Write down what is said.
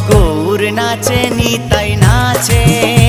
গৌর নাচে নিতাই নাচে।